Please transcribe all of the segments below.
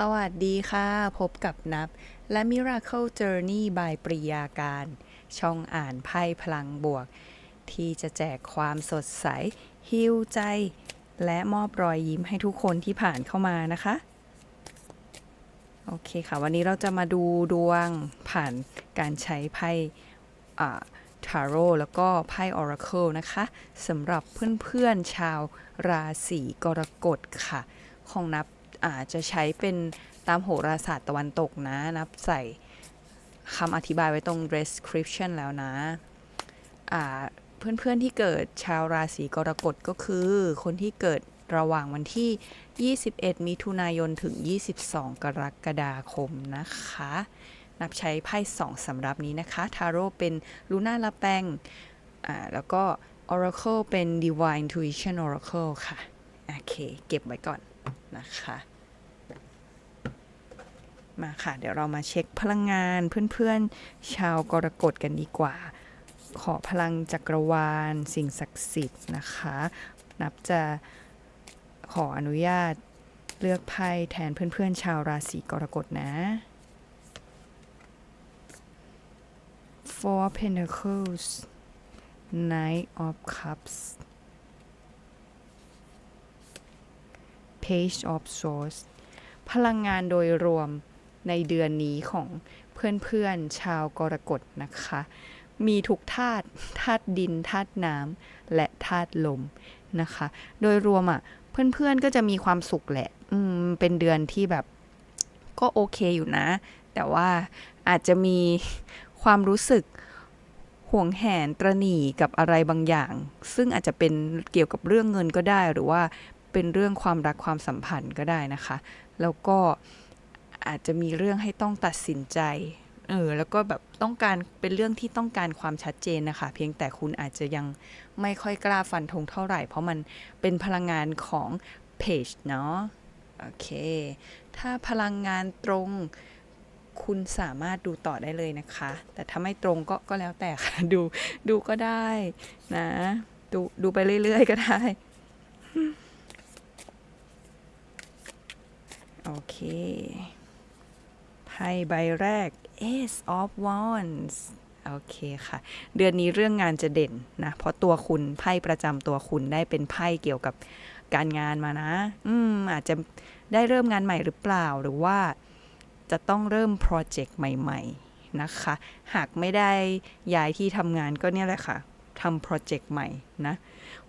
สวัสดีค่ะ พบกับนับ และ Miracle Journey by ปริยาการ ช่องอ่านไพ่พลังบวก ที่จะแจกความสดใสฮิวใจ และมอบรอยยิ้มให้ทุกคนที่ผ่านเข้ามานะคะ โอเคค่ะ วันนี้เราจะมาดูดวงผ่านการใช้ไพ่ทาโร่แล้วก็ไพ่ Oracle นะคะสำหรับเพื่อนๆชาวราศีกรกฎค่ะ ของนับ อาจจะใช้เป็นตามโหราศาสตร์ตะวันตกนะ นับใส่คำอธิบายไว้ตรง description แล้วนะเพื่อนๆที่เกิดชาวราศีกรกฎก็คือ คนที่เกิดระหว่างวันที่ 21 มิถุนายนถึง 22 กรกฎาคมนะคะ นับใช้ไพ่สองสำรับนี้นะคะ ทาโร่เป็นลูน่าลาแปงแล้วก็ Oracle เป็น Divine Intuition Oracle ค่ะ โอเค เก็บไว้ก่อน นะคะ มาค่ะ เดี๋ยวเรามาเช็คพลังงานเพื่อนๆ ชาวกรกฎกันดีกว่า ขอพลังจักรวาล สิ่งศักดิ์สิทธิ์นะคะ นับจะขออนุญาตเลือกไพ่แทนเพื่อนๆ ชาวราศีกรกฎนะ Four Pentacles Knight of Cups Page of Swords พลังงานโดยรวมในเดือนนี้ของเพื่อนๆชาวกรกฎนะคะ มีทุกธาตุธาตุดินธาตุน้ำและธาตุลมนะคะ โดยรวมอะ่ะเพื่อนๆก็จะมีความสุขแหละอืมเป็นเดือนที่แบบก็โอเคอยู่นะ แต่ว่าอาจจะมีความรู้สึกห่วงแหนตรณีกับอะไรบางอย่าง ซึ่งอาจจะเป็นเกี่ยวกับเรื่องเงินก็ได้หรือว่า เป็นเรื่องความรักความสัมพันธ์ก็ได้นะคะ แล้วก็อาจจะมีเรื่องให้ต้องตัดสินใจเออแล้วก็แบบต้องการเป็นเรื่องที่ต้องการความชัดเจนนะคะ เพียงแต่คุณอาจจะยังไม่ค่อยกล้าฟันธงเท่าไหร่ เพราะมันเป็นพลังงานของเพจเนาะโอเค ถ้าพลังงานตรงคุณสามารถดูต่อได้เลยนะคะ แต่ถ้าไม่ตรงก็ก็แล้วแต่ค่ะ ดูดูก็ได้นะ ดูดูไปเรื่อยๆก็ได้ โอ เคไพ่ใบแรก Ace of Wands โอเคค่ะ เดือนนี้เรื่องงานจะเด่นนะ เพราะตัวคุณไพ่ประจำตัวคุณได้เป็นไพ่เกี่ยวกับการงานมานะ อืม อาจจะได้เริ่มงานใหม่หรือเปล่าหรือว่าจะต้องเริ่มโปรเจกต์ใหม่ ๆ นะคะ หากไม่ได้ย้ายที่ทำงานก็เนี่ยแหละค่ะทำโปรเจกต์ใหม่นะ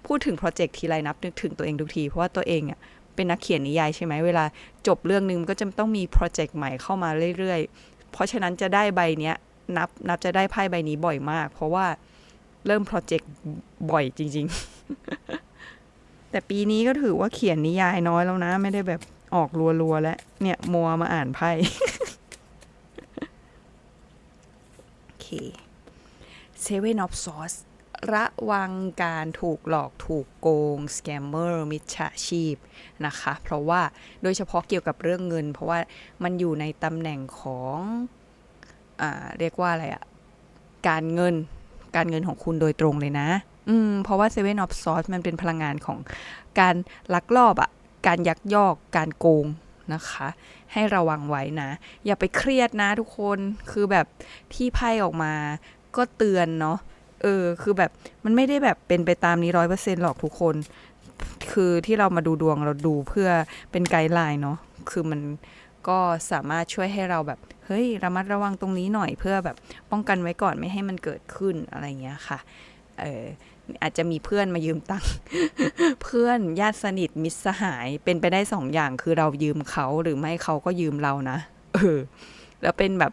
พูดถึงโปรเจกต์ทีไรนับนึกถึงตัวเองทุกที เพราะว่าตัวเองอะ เป็นนักเขียนนิยายใช่ไหมเวลาจบเรื่องนึงก็จะต้องมีโปรเจกต์ใหม่เข้ามาเรื่อยๆ เพราะฉะนั้นจะได้ใบเนี้ยนับนับจะได้ไพ่ใบนี้บ่อยมาก เพราะว่าเริ่มโปรเจกต์บ่อยจริง ๆ แต่ปีนี้ก็ถือว่าเขียนนิยายน้อยแล้วนะ ไม่ได้แบบออกรัวๆแล้วเนี่ยมัวมาอ่านไพ่โอเค Seven of Swords ระวังการถูกหลอกถูกโกงสแกมเมอร์มิจฉาชีพนะคะ เพราะว่าโดยเฉพาะเกี่ยวกับเรื่องเงิน เพราะว่ามันอยู่ในตำแหน่งของอเรียกว่าอะไรอะการเงินการเงินของคุณโดยตรงเลยนะ อืม เพราะว่า Seven of Swords มันเป็นพลังงานของการลักลอบอะการยักยอก การโกงนะคะ ให้ระวังไว้นะ อย่าไปเครียดนะทุกคน คือแบบที่ไพ่ออกมาก็เตือนเนาะ เออ คือแบบมันไม่ได้แบบเป็นไปตามนี้ร้อยเปอร์เซ็นหรอกทุกคน คือที่เรามาดูดวงเราดูเพื่อเป็นไกด์ไลน์เนาะคือมันก็สามารถช่วยให้เราแบบเฮ้ยระมัดระวังตรงนี้หน่อยเพื่อแบบป้องกันไว้ก่อนไม่ให้มันเกิดขึ้นอะไรเงี้ยค่ะเอออาจจะมีเพื่อนมายืมตังค์เพื่อนญาติสนิทมิตรสหายเป็นไปได้สองอย่างคือเรายืมเขาหรือไม่เขาก็ยืมเรานะเออแล้วเป็นแบบ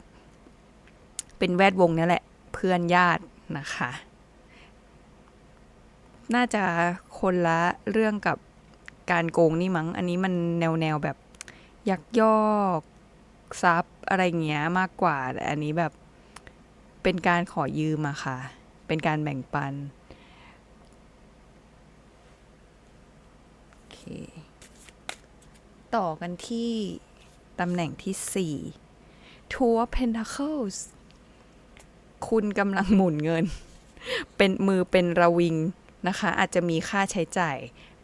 เป็นแวดวงนี่แหละ เพื่อนญาติ นะคะ น่าจะคนละเรื่องกับการโกงนี่มั้ง อันนี้มันแนวแนวแบบยักยอกทรัพย์อะไรเงี้ยมากกว่าแต่อันนี้แบบเป็นการขอยืมอะค่ะ เป็นการแบ่งปันโอเคต่อกันที่ตำแหน่งที่ 4 Two of Pentacles คุณกำลังหมุนเงิน เป็นมือเป็นระวิงนะคะ อาจจะมีค่าใช้จ่าย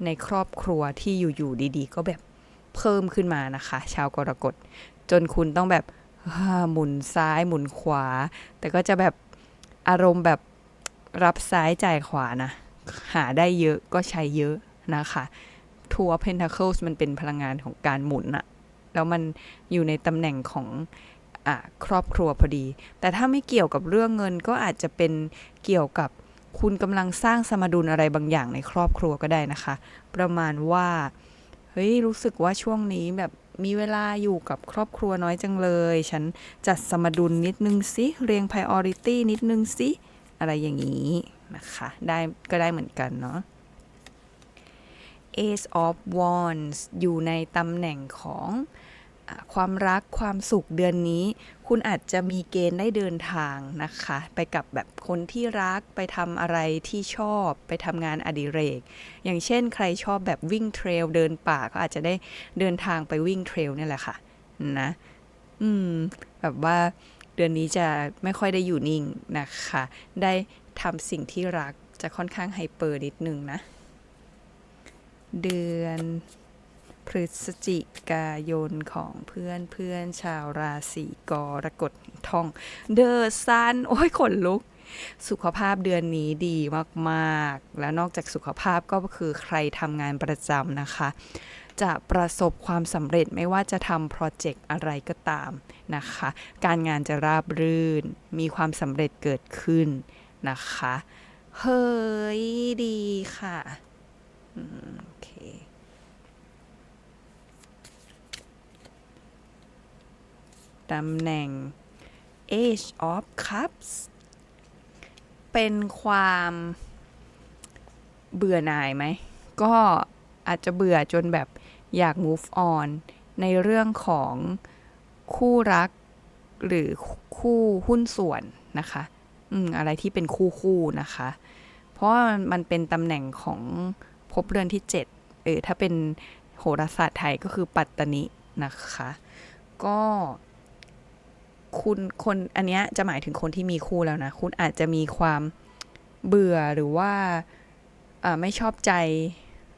ในครอบครัวที่อยู่ๆดีๆ ก็แบบเพิ่มขึ้นมานะคะ ชาวกรกฎจนคุณต้องแบบหมุนซ้ายหมุนขวา แต่ก็จะแบบอารมณ์แบบรับซ้ายจ่ายขวานะ หาได้เยอะก็ใช้เยอะนะคะทัว Pentacles มันเป็นพลังงานของการหมุนอะแล้วมันอยู่ในตำแหน่งของ ครอบครัวพอดี แต่ถ้าไม่เกี่ยวกับเรื่องเงินก็อาจจะเป็นเกี่ยวกับคุณกำลังสร้างสมดุลอะไรบางอย่างในครอบครัวก็ได้นะคะ ประมาณว่า เฮ้ย รู้สึกว่าช่วงนี้แบบมีเวลาอยู่กับครอบครัวน้อยจังเลย ฉันจัดสมดุลนิดนึงสิเรียง priority นิดนึงสิอะไรอย่างนี้นะคะ ได้ก็ได้เหมือนกันเนาะ Ace of Wands อยู่ในตำแหน่งของ ความรักความสุขเดือนนี้ คุณอาจจะมีเกณฑ์ได้เดินทางนะคะ ไปกับแบบคนที่รักไปทำอะไรที่ชอบไปทำงานอดิเรก อย่างเช่นใครชอบแบบวิ่งเทรลเดินป่าก็อาจจะได้เดินทางไปวิ่งเทรลนี่แหละค่ะนะอืมแบบว่าเดือนนี้จะไม่ค่อยได้อยู่นิ่งนะคะ ได้ทำสิ่งที่รักจะค่อนข้างไฮเปอร์นิดนึงนะ เดือน พฤศจิกายนของเพื่อนเพื่อนชาวราศีกรกฎทอง เดอซัน โอ้ยขนลุก สุขภาพเดือนนี้ดีมาก ๆ แล้วนอกจากสุขภาพก็คือใครทำงานประจำนะคะ จะประสบความสำเร็จไม่ว่าจะทำโปรเจกต์อะไรก็ตามนะคะ การงานจะราบรื่น มีความสำเร็จเกิดขึ้นนะคะ เฮ้ยดีค่ะอืมโอเค ตำแหน่ง Age of Cups เป็นความเบื่อหน่ายไหม ก็อาจจะเบื่อจนแบบอยาก move on ในเรื่องของคู่รักหรือคู่หุ้นส่วนนะคะ อืม อะไรที่เป็นคู่คู่นะคะ เพราะว่ามันเป็นตำแหน่งของภพเรือนที่ 7 เออ ถ้าเป็นโหราศาสตร์ไทยก็คือปัตตนินะคะ ก็ คุณคนอันเนี้ยจะหมายถึงคนที่มีคู่แล้วนะ คุณอาจจะมีความเบื่อหรือว่าไม่ชอบใจ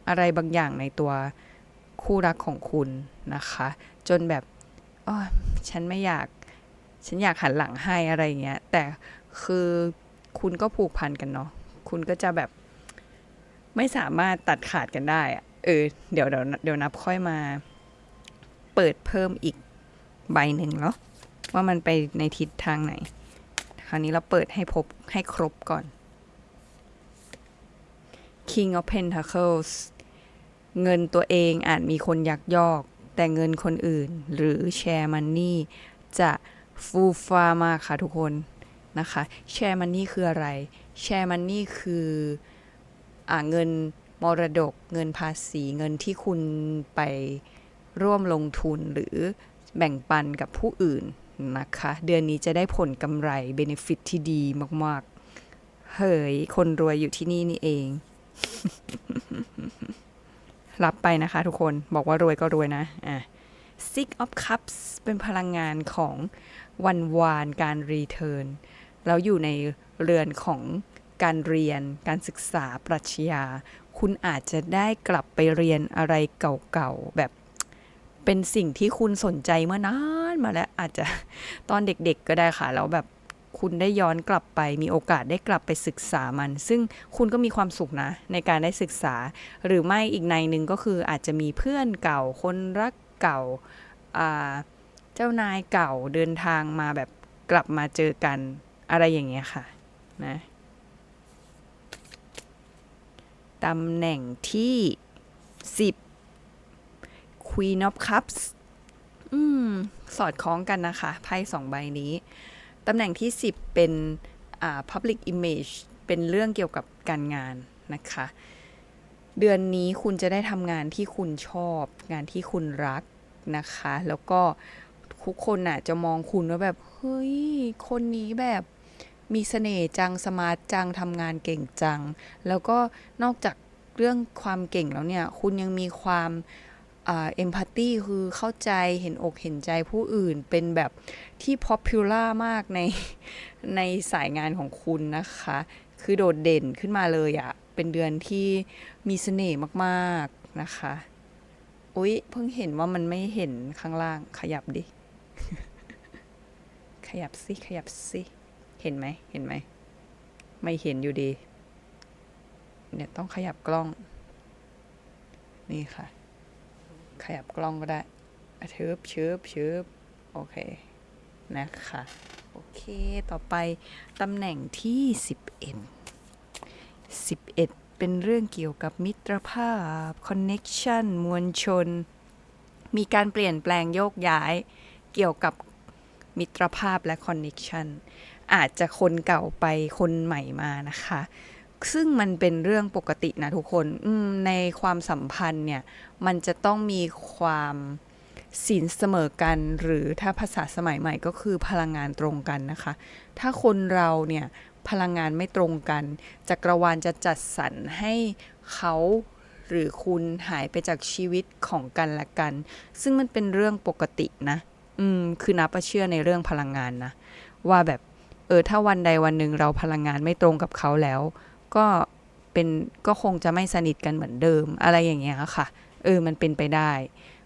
อะไรบางอย่างในตัวคู่รักของคุณนะคะ จนแบบอ้อฉันไม่อยากฉันอยากหันหลังให้อะไรเงี้ย แต่คือคุณก็ผูกพันกันเนาะคุณก็จะแบบไม่สามารถตัดขาดกันได้อะเออเดี๋ยวเดี๋ยวเดี๋ยวนับค่อยมา เปิดเพิ่มอีกใบหนึ่งเนาะ ว่ามันไปในทิศทางไหน คราวนี้เราเปิดให้พบให้ครบก่อน King of Pentacles เงินตัวเองอาจมีคนยักยอก แต่เงินคนอื่นหรือแชร์มันนี่จะฟูฟ้ามากค่ะทุกคนนะคะแชร์มันนี่คืออะไร แชร์มันนี่คืออ่าเงินมรดก เงินภาษีเงินที่คุณไปร่วมลงทุนหรือแบ่งปันกับผู้อื่น นะคะ เดือนนี้จะได้ผลกำไรเบนฟิตที่ดีมากๆ เฮ้ย คนรวยอยู่ที่นี่นี่เอง รับไปนะคะทุกคนบอกว่ารวยก็รวยนะ อะ Six of Cups เป็นพลังงานของวันวานการรีเทิร์นแล้วอยู่ในเรือนของการเรียน การศึกษาปรัชญา คุณอาจจะได้กลับไปเรียนอะไรเก่าๆ แบบ เป็นสิ่งที่คุณสนใจเมื่อนานมาแล้วอาจจะตอนเด็กๆก็ได้ค่ะแล้วแบบคุณได้ย้อนกลับไป มีโอกาสได้กลับไปศึกษามัน ซึ่งคุณก็มีความสุขนะ ในการได้ศึกษา หรือไม่อีกในหนึ่งก็คืออาจจะมีเพื่อนเก่า คนรักเก่าอ่าเจ้านายเก่าเดินทางมาแบบกลับมาเจอกันอะไรอย่างเงี้ยค่ะนะตำแหน่งที่ 10 Queen of Cups อืม สอดคล้องกันนะคะ ไพ่สองใบนี้ ตำแหน่งที่ 10 เป็นอ่า public image เป็นเรื่องเกี่ยวกับการงานนะคะ เดือนนี้คุณจะได้ทำงานที่คุณชอบ งานที่คุณรักนะคะ แล้วก็ทุกคนน่ะจะมองคุณว่าแบบ เฮ้ย คนนี้แบบมีเสน่ห์จัง สมาร์ทจังทำงานเก่งจัง แล้วก็นอกจากเรื่องความเก่งแล้วเนี่ย คุณยังมีความ เอมพัตตีคือเข้าใจเห็นอกเห็นใจผู้อื่นเป็นแบบที่พ p o p u l a r มากในในสายงานของคุณนะคะ คือโดดเด่นขึ้นมาเลยอะเป็นเดือนที่มีเสน่ห์มากๆนะคะอุ๊ย เพิ่งเห็นว่ามันไม่เห็นข้างล่างขยับดิ ขยับสิขยับสิเห็นไหมเห็นไหม ไม่เห็นอยู่ดี เนี่ยต้องขยับกล้อง นี่ค่ะ ขยับกล้องก็ได้เชิบเชิบเชิบโอเค นะคะ โอเค ต่อไปตำแหน่งที่ 11 11 เป็นเรื่องเกี่ยวกับมิตรภาพคอนเน็ชันมวลชน มีการเปลี่ยนแปลงโยกย้ายเกี่ยวกับมิตรภาพและคอนเน็ชันอาจจะคนเก่าไปคนใหม่มานะคะ ซึ่งมันเป็นเรื่องปกตินะทุกคนในความสัมพันธ์เนี่ย มันจะต้องมีความสินเสมอกัน หรือถ้าภาษาสมัยใหม่ก็คือพลังงานตรงกันนะคะ ถ้าคนเราเนี่ยพลังงานไม่ตรงกันจักรวาลจะจัดสรรให้เขาหรือคุณหายไปจากชีวิตของกันและกัน ซึ่งมันเป็นเรื่องปกตินะ อืม คือนับเชื่อในเรื่องพลังงานนะ ว่าแบบ เออ ถ้าวันใดวันหนึ่งเราพลังงานไม่ตรงกับเขาแล้ว ก็เป็นก็คงจะไม่สนิทกันเหมือนเดิมอะไรอย่างเงี้ยค่ะ เออ มันเป็นไปได้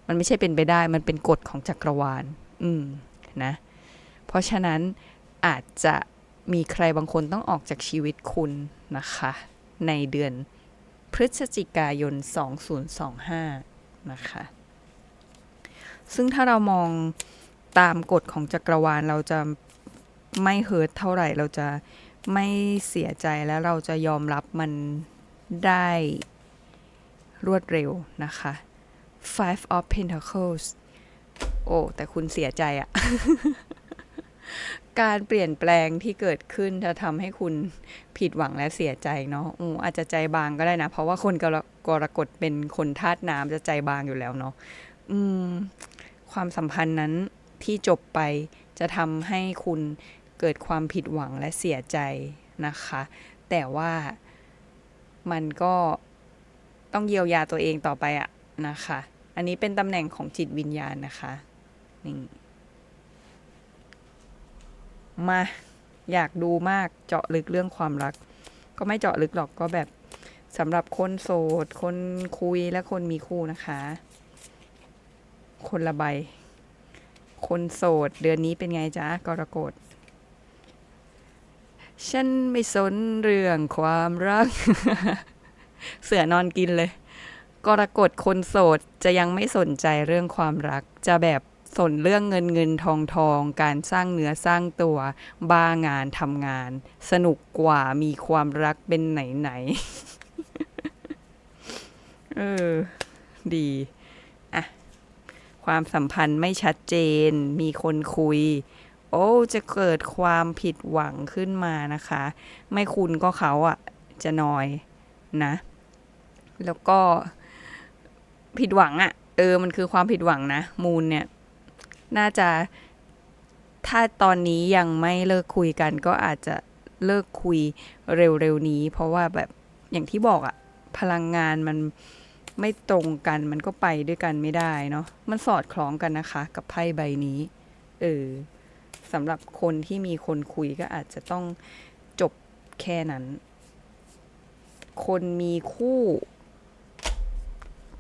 มันไม่ใช่เป็นไปได้ มันเป็นกฎของจักรวาล อืมนะ เพราะฉะนั้นอาจจะมีใครบางคนต้องออกจากชีวิตคุณนะคะ ในเดือนพฤศจิกายน 2025 นะคะ ซึ่งถ้าเรามองตามกฎของจักรวาลเราจะไม่เฮิร์ตเท่าไหร่เราจะ ไม่เสียใจแล้วเราจะยอมรับมันได้รวดเร็วนะคะ Five of Pentacles โอ้ แต่คุณเสียใจอะ การเปลี่ยนแปลงที่เกิดขึ้นจะทำให้คุณผิดหวังและเสียใจเนาะอืออาจจะใจบางก็ได้นะ เพราะว่าคนกรกรกฎเป็นคนธาตุน้ำจะใจบางอยู่แล้วเนาะอืมความสัมพันธ์นั้นที่จบไปจะทำให้คุณ เกิดความผิดหวังและเสียใจนะคะ แต่ว่ามันก็ต้องเยียวยาตัวเองต่อไปอะนะคะ อันนี้เป็นตำแหน่งของจิตวิญญาณนะคะนี่มาอยากดูมากเจาะลึกเรื่องความรัก ก็ไม่เจาะลึกหรอกก็แบบสำหรับคนโสด คนคุยและคนมีคู่นะคะ คนละใบ คนโสด เดือนนี้เป็นไงจ๊ะกรกฎ ฉันไม่สนเรื่องความรัก เสือนอนกินเลย กรกฎคนโสดจะยังไม่สนใจเรื่องความรัก จะแบบสนเรื่องเงินเงินทองทอง การสร้างเนื้อสร้างตัว บ้างานทำงาน สนุกกว่ามีความรักเป็นไหนไหน เออ ดีอะความสัมพันธ์ไม่ชัดเจน มีคนคุย โอ้จะเกิดความผิดหวังขึ้นมานะคะ ไม่คุณก็เขาอะ่ะจะนอยนะ แล้วก็ผิดหวังอะ่ะ เออมันคือความผิดหวังนะ มูลเนี่ย น่าจะถ้าตอนนี้ยังไม่เลิกคุยกัน ก็อาจจะเลิกคุยเร็วๆนี้ เพราะว่าแบบอย่างที่บอกอะพลังงานมันไม่ตรงกันมันก็ไปด้วยกันไม่ได้เนาะมันสอดคล้องกันนะคะ กับไพ่ใบนี้ เออ สำหรับคนที่มีคนคุยก็อาจจะต้องจบแค่นั้น คนมีคู่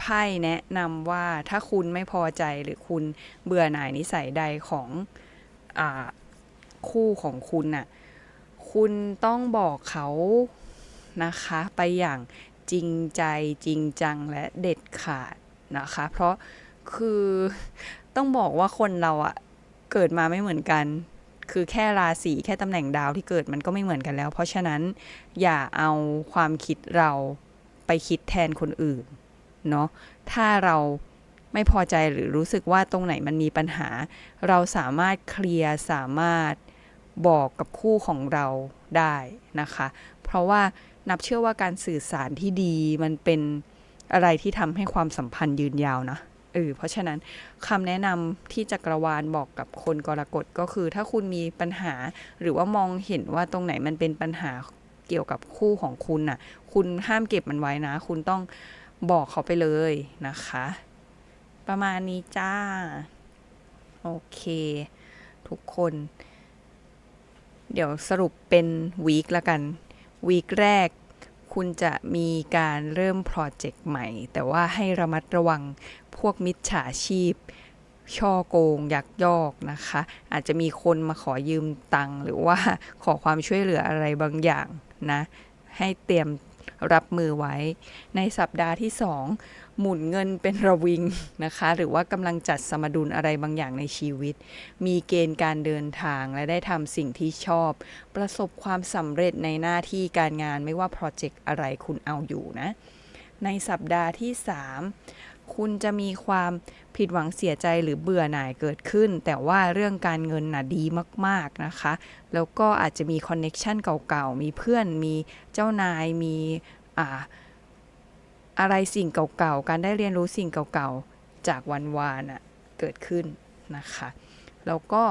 ไพ่แนะนำว่าถ้าคุณไม่พอใจหรือคุณเบื่อหน่ายนิสัยใดของอคู่ของคุณน่ะ คุณต้องบอกเขานะคะ ไปอย่างจริงใจจริงจังและเด็ดขาดนะคะ เพราะคือต้องบอกว่าคนเราอะ เกิดมาไม่เหมือนกัน คือแค่ราศีแค่ตำแหน่งดาวที่เกิดมันก็ไม่เหมือนกันแล้ว เพราะฉะนั้นอย่าเอาความคิดเราไปคิดแทนคนอื่นเนาะถ้าเราไม่พอใจหรือรู้สึกว่าตรงไหนมันมีปัญหา เราสามารถเคลียร์สามารถบอกกับคู่ของเราได้นะคะ เพราะว่านับเชื่อว่าการสื่อสารที่ดีมันเป็นอะไรที่ทำให้ความสัมพันธ์ยืนยาวนะ เออเพราะฉะนั้นคำแนะนำที่จักรวาลบอกกับคนกรกฎก็คือ ถ้าคุณมีปัญหาหรือว่ามองเห็นว่าตรงไหนมันเป็นปัญหาเกี่ยวกับคู่ของคุณน่ะ คุณห้ามเก็บมันไว้นะ คุณต้องบอกเขาไปเลยนะคะ ประมาณนี้จ้า โอเค ทุกคน เดี๋ยวสรุปเป็นวีคละกัน วีคแรก คุณจะมีการเริ่มโปรเจกต์ใหม่ แต่ว่าให้ระมัดระวังพวกมิจฉาชีพ ช่อโกง ยักยอกนะคะ อาจจะมีคนมาขอยืมตังค์หรือว่าขอความช่วยเหลืออะไรบางอย่างนะ ให้เตรียม รับมือไว้ ในสัปดาห์ที่ 2 หมุนเงินเป็นระวิงนะคะ หรือว่ากำลังจัดสมดุลอะไรบางอย่างในชีวิต มีเกณฑ์การเดินทางและได้ทำสิ่งที่ชอบ ประสบความสำเร็จในหน้าที่การงานไม่ว่าโปรเจกต์อะไรคุณเอาอยู่นะ ในสัปดาห์ที่ 3 คุณจะมีความผิดหวังเสียใจหรือเบื่อหน่ายเกิดขึ้น แต่ว่าเรื่องการเงินน่ะดีมากๆนะคะ แล้วก็อาจจะมีคอนเน็ชันเก่าๆ มีเพื่อน มีเจ้านาย มีอ่าอะไรสิ่งเก่าๆ การได้เรียนรู้สิ่งเก่าๆ จากวันวานอะเกิดขึ้นนะคะ แล้วก็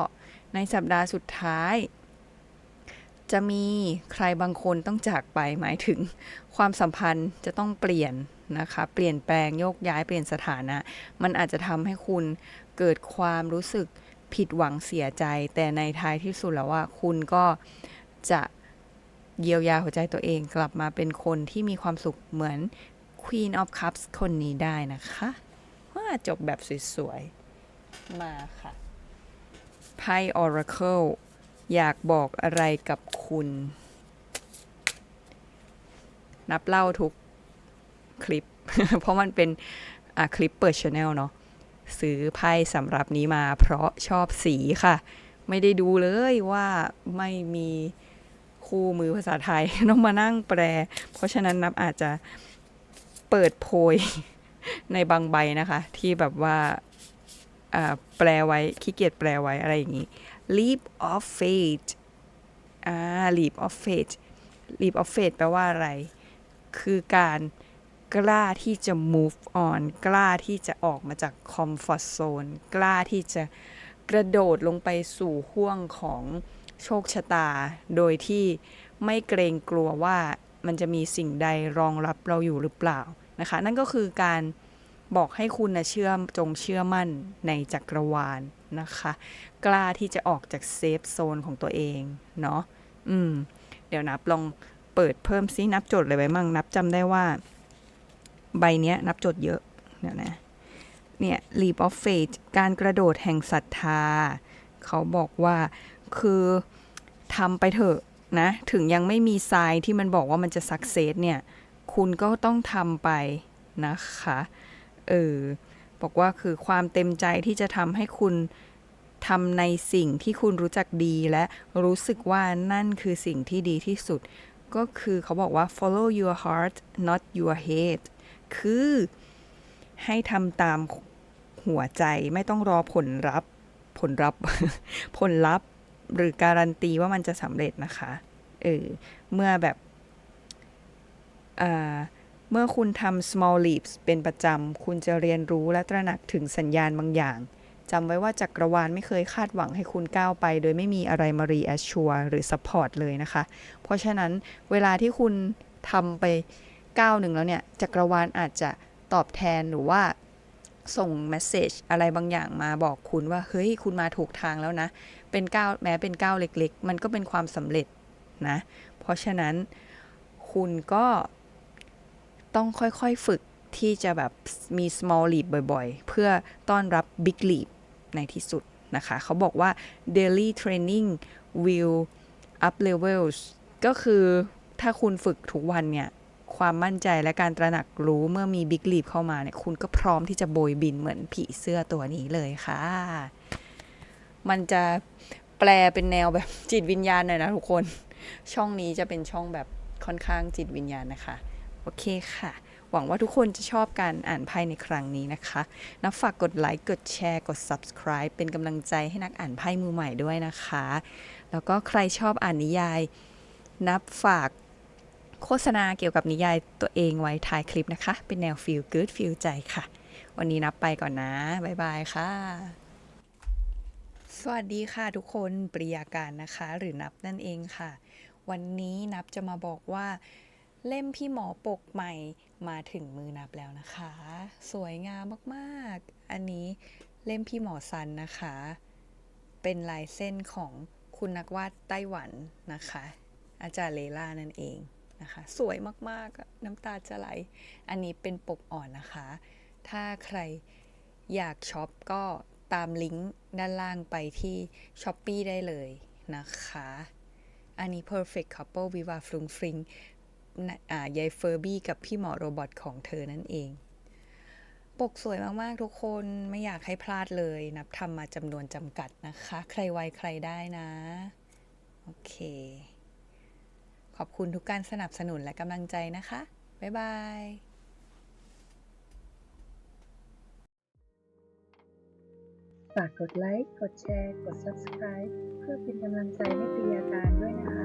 ในสัปดาห์สุดท้าย จะมีใครบางคนต้องจากไปหมายถึงความสัมพันธ์จะต้องเปลี่ยน นะคะ เปลี่ยนแปลงโยกย้ายเปลี่ยนสถานะ มันอาจจะทำให้คุณเกิดความรู้สึกผิดหวังเสียใจ แต่ในท้ายที่สุดแล้วว่าคุณก็จะเยียวยาหัวใจตัวเองกลับมาเป็นคนที่มีความสุขเหมือน Queen of Cups คนนี้ได้นะคะว่าจบแบบสวยๆ มาค่ะ ไพ่ Oracle อยากบอกอะไรกับคุณ นับเล่าทุก คลิป เพราะมันเป็นคลิปเปิดช anel เนาะซื้อไพ่สำหรับนี้มา เพราะชอบสีค่ะ ไม่ได้ดูเลยว่าไม่มีคู่มือภาษาไทยต้องมานั่งแปล เพราะฉะนั้นนับอาจจะเปิดโพยในบางใบนะคะ ที่แบบว่าอ่าแปลไว้ขี้เกียจแปลไว้อะไรอย่างนี้ leap of faith อ่า leap of faith leap of faith แปลว่าอะไร คือการ กล้าที่จะ move on กล้าที่จะออกมาจาก comfort zone กล้าที่จะกระโดดลงไปสู่ห่วงของโชคชะตา โดยที่ไม่เกรงกลัวว่ามันจะมีสิ่งใดรองรับเราอยู่หรือเปล่านะคะ นั่นก็คือการบอกให้คุณนะเชื่อจงเชื่อมั่นในจักรวาลนะคะ กล้าที่จะออกจากเซฟโซนของตัวเองเนาะอืม เดี๋ยวนับลองเปิดเพิ่มซินับจดเลยไว้มั่งนับจำได้ว่า ใบเนี้ยนับจดเยอะเดี๋ยวนะเนี่ย leap of faith การกระโดดแห่งศรัทธา เขาบอกว่าคือทำไปเถอะนะ ถึงยังไม่มีทรายที่มันบอกว่ามันจะสักเซสเนี่ย คุณก็ต้องทำไปนะคะ เออ บอกว่าคือความเต็มใจที่จะทำให้คุณทำในสิ่งที่คุณรู้จักดีและรู้สึกว่านั่นคือสิ่งที่ดีที่สุด ก็คือเขาบอกว่า follow your heart not your head คือ ให้ทำตามหัวใจไม่ต้องรอผลลัพธ์ผลลัพธ์ผลลัพธ์หรือการันตีว่ามันจะสำเร็จนะคะเออเมื่อแบบเมื่อคุณทำ small leaps เป็นประจำ คุณจะเรียนรู้และตระหนักถึงสัญญาณบางอย่างจำไว้ว่าจักรวาลไม่เคยคาดหวังให้คุณก้าวไป โดยไม่มีอะไรมา reassure หรือ support เลยนะคะ เพราะฉะนั้นเวลาที่คุณทำไป ก้าวหนึ่งแล้วเนี่ยจักรวาลอาจจะตอบแทนหรือว่าส่ง message อะไรบางอย่างมาบอกคุณว่า เฮ้ย คุณมาถูกทางแล้วนะ เป็นก้าวแม้เป็นก้าวเล็กๆ มันก็เป็นความสำเร็จนะ เพราะฉะนั้นคุณก็ต้องค่อยๆฝึกที่จะแบบมี small leap บ่อยๆ เพื่อต้อนรับ big leap ในที่สุดนะคะ เขาบอกว่า daily training will up levels ก็คือถ้าคุณฝึกทุกวันเนี่ย ความมั่นใจและการตระหนักรู้เมื่อมี big leap เข้ามาเนี่ยคุณก็พร้อมที่จะโบยบินเหมือนผีเสื้อตัวนี้เลยค่ะ มันจะแปลเป็นแนวแบบจิตวิญญาณหน่อยนะทุกคน ช่องนี้จะเป็นช่องแบบค่อนข้างจิตวิญญาณนะคะ โอเคค่ะ หวังว่าทุกคนจะชอบการอ่านไพ่ในครั้งนี้นะคะ นับฝากกดไลค์ กดแชร์ กด subscribe เป็นกำลังใจให้นักอ่านไพ่มือใหม่ด้วยนะคะ แล้วก็ใครชอบอ่านนิยาย นับฝาก โฆษณาเกี่ยวกับนิยายตัวเองไว้ท้ายคลิปนะคะ เป็นแนว feel good feel ใจค่ะ วันนี้นับไปก่อนนะ บ๊ายบายค่ะ สวัสดีค่ะทุกคนปริยาการนะคะ หรือนับนั่นเองค่ะ วันนี้นับจะมาบอกว่าเล่มพี่หมอปกใหม่มาถึงมือนับแล้วนะคะ สวยงามมากๆ อันนี้เล่มพี่หมอซันนะคะ เป็นลายเส้นของคุณนักวาดไต้หวันนะคะ อาจารย์เลล่านั่นเอง นะคะ สวยมากๆน้ำตาจะไหล อันนี้เป็นปกอ่อนนะคะ ถ้าใครอยากช็อปก็ตามลิงก์ด้านล่างไปที่ s h อ p e e ได้เลยนะคะ อันนี้ perfect couple วิวาฟรุงฟริงยายเฟอร์บี้กับพี่หมอโรบอทของเธอนั่นเอง ปกสวยมาก ๆ ทุกคนไม่อยากให้พลาดเลย นับทำมาจำนวนจำกัดนะคะ ใครไวใครได้นะ โอเค ขอบคุณทุกการสนับสนุนและกำลังใจนะคะ บ๊ายบายฝากกดไลค์ กดแชร์ กด Subscribe เพื่อเป็นกำลังใจให้ปิยาการด้วยนะคะ